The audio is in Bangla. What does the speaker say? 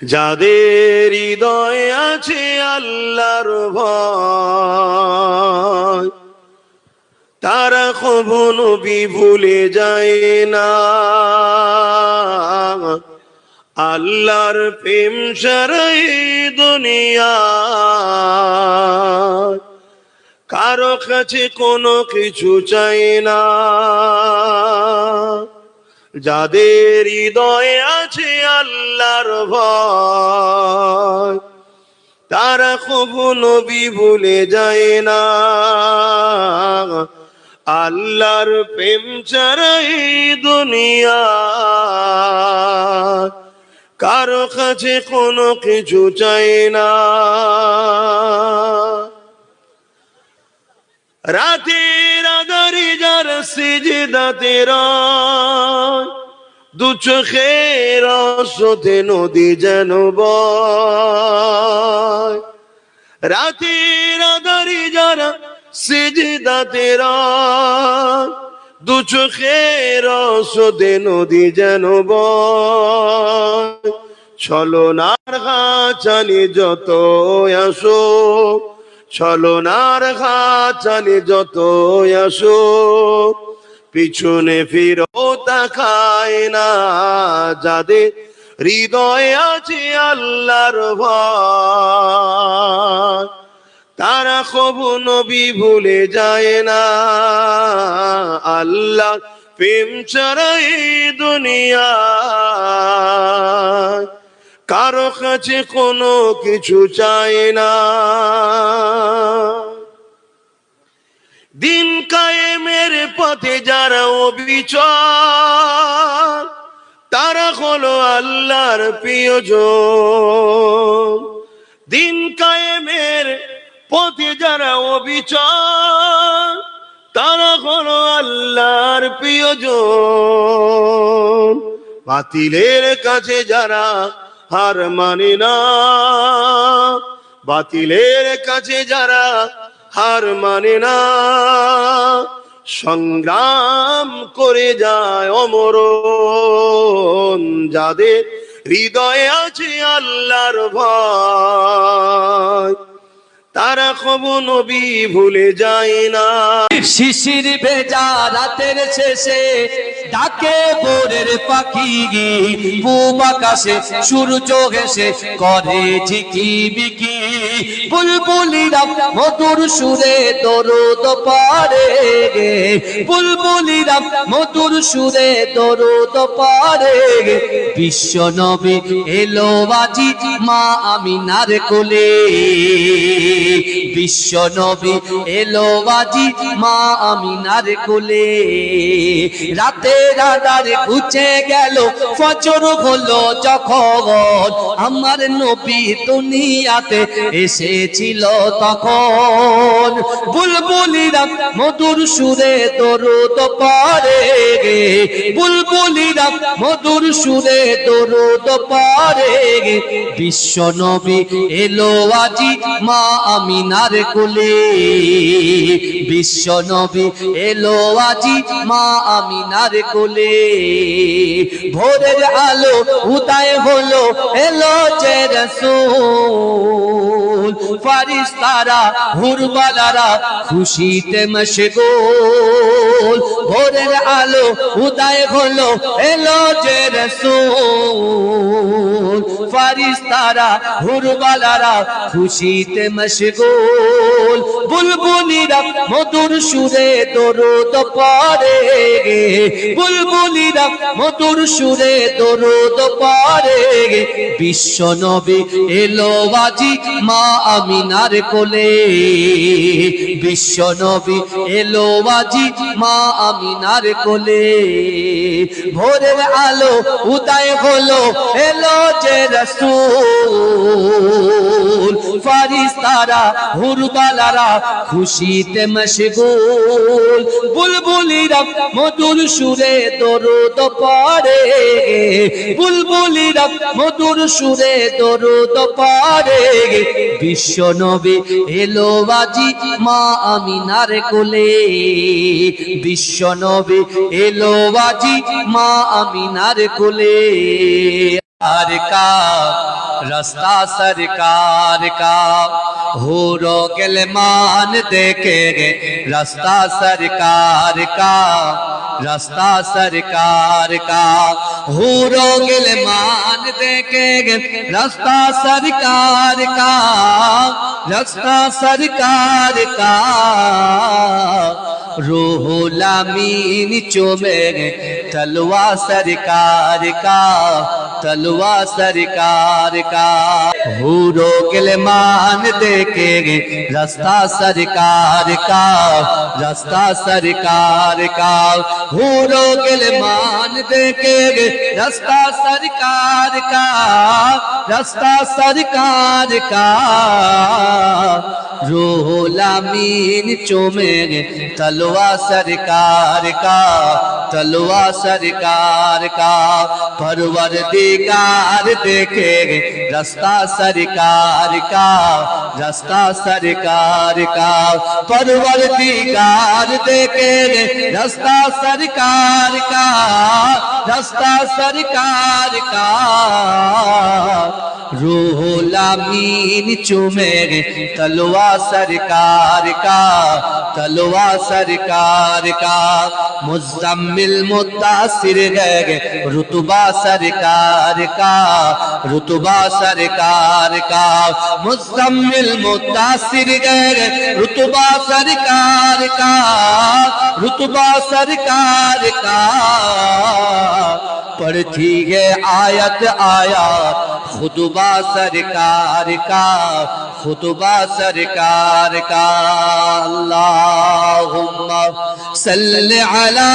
যাদের হৃদয় আছে আল্লাহর ভয়, তারা কখনো ভুলে যায় না। আল্লাহর প্রেম সারাই দুনিয়া, কারও কাছে কোনো কিছু চাই না। যাদের হৃদয়ে আছে আল্লাহর ভয়, তারা কখনো বি ভুলে যায় না। আল্লাহর প্রেম ছাড়াই দুনিয়া, কারও কাছে কোনো কিছু চাই না। রাতের আধারে যার সিজদাতে রয় দু চোখের স্রোতে নদী যেন বয়। রাতের আধারে যারা সিজদাতে রয় দু চোখের স্রোতে নদী যেন বয়। ছলনার চালি যত আসো ছলনার চালি যত আসো পিছনে ফিরো তাকায় না যাদের হৃদয় আছে আল্লাহর ভয়। তারা কবু নবী ভুলে যায় না, আল্লাহ প্রেম ছাড়াই দুনিয়া কারও কাছে কোনো কিছু চায় না। দিন কায়েমের পথে যারা অবিচল, তারা হলো আল্লাহর প্রিয়জন। দিন কায়েমের পথে যারা অবিচল, তারা হলো আল্লাহর প্রিয়জন। বাতিলের কাছে যারা হার মানে না। বাতিলের কাছে যারা হার মানে না, সংগ্রাম করে যায় অমর যাদের হৃদয়ে আছে আল্লাহর ভয় তারা কবু নবী ভুলে যায় না। শিশির ভেজা রাতের শেষে ডাকে ভোরের পাখি পূব আকাশে সূর্য ঘেসে করে ঝিকি বিকি। বুলবুলিরা মধুর সুরে দরুদ পারে গে। বুলবুলিরা মধুর সুরে দরুদ পারে গে। বিশ্ব নবী এলো বাজি মা আমিনার কোলে। বিশ্ব নবী এলো বাজি মা আমিনার কোলে। রাতে রাদার ঘুচে গেল, ফজর হলো যখন আমার নবী দুনিয়াতে এসেছিল তখন। বুলবুলিরা মধুর সুরে দরুদ পারে গে। বুলবুলিরা মধুর সুরে দরুদ পারে গে। বিশ্ব নবী এলো আজি মা আমিনার কোলে বিশ্ব নবী এলো আজি মা আমিনার কোলে। ভোরের আলো উদয় হলো, এলো যে রসুল। ফারিস্তারা, হুরবালারা খুশিতে মশগুল। ভোরের আলো উদয় হলো, এলো যে রসুল। ফারিস্তারা, হুরবালারা খুশিতে মশগুল। বুলবুলিরা মধুর সুরে বুলবুলিরা মধুর সুরে দরুদ পড়ে বিশ্ব নবী এলো বাজি মা আমিনার কোলে বিশ্ব নবী এলো বাজি মা আমিনার কোলে। ভোরের আলো উদয় হলো, এলো যে রসুল। ফারিস্তারা হুরবালারা খুশিতে মশগুল। বুলবুলিরা মধুর সুরে দরুদ পড়ে। বুলবুলিরা মধুর সুরে দরুদ পড়ে। বিশ্ব নবী, এলো বাজি মা আমিনার কোলে। বিশ্ব নবী, এলো বাজি মা আমিনার কোলে। আর কা رستہ سرکار کا۔ ہورو گلمان دیکھے گے رستہ سرکار کا۔ رستہ سرکار کا۔ ہورو گلمان دیکھے گے رستہ سرکار کا۔ رستہ سرکار کا۔ روح لامین چومے تلوا سرکار کا تلوا سرکار کا۔ حورو گلمان دیکھے گے رستہ سرکار کا رستہ سرکار کا۔ حورو گلمان دیکھے گے رستہ سرکار کا رستہ سرکار کا۔ روح لامین چو میرے تلوا سرکار کا تلوا سرکار کا پروردگار دیکھے رستہ سرکار کا، رستہ سرکار کا پروردگار دیکھے رستہ سرکار کا، رستہ سرکار کا۔ روح لامین چومے تلوا سرکار کا تلوا سرکار کا۔ مزم کامل متاثر رہ گئے رتبہ سرکار کا، رتبہ سرکار کا۔ مزمل متاثر گئے گئے رتبہ سرکار کا، رتبہ سرکار کا۔ پڑھتی ہے آیت آیا خطبہ سرکار کا خطبہ سرکار کا۔ اللہم صلی علی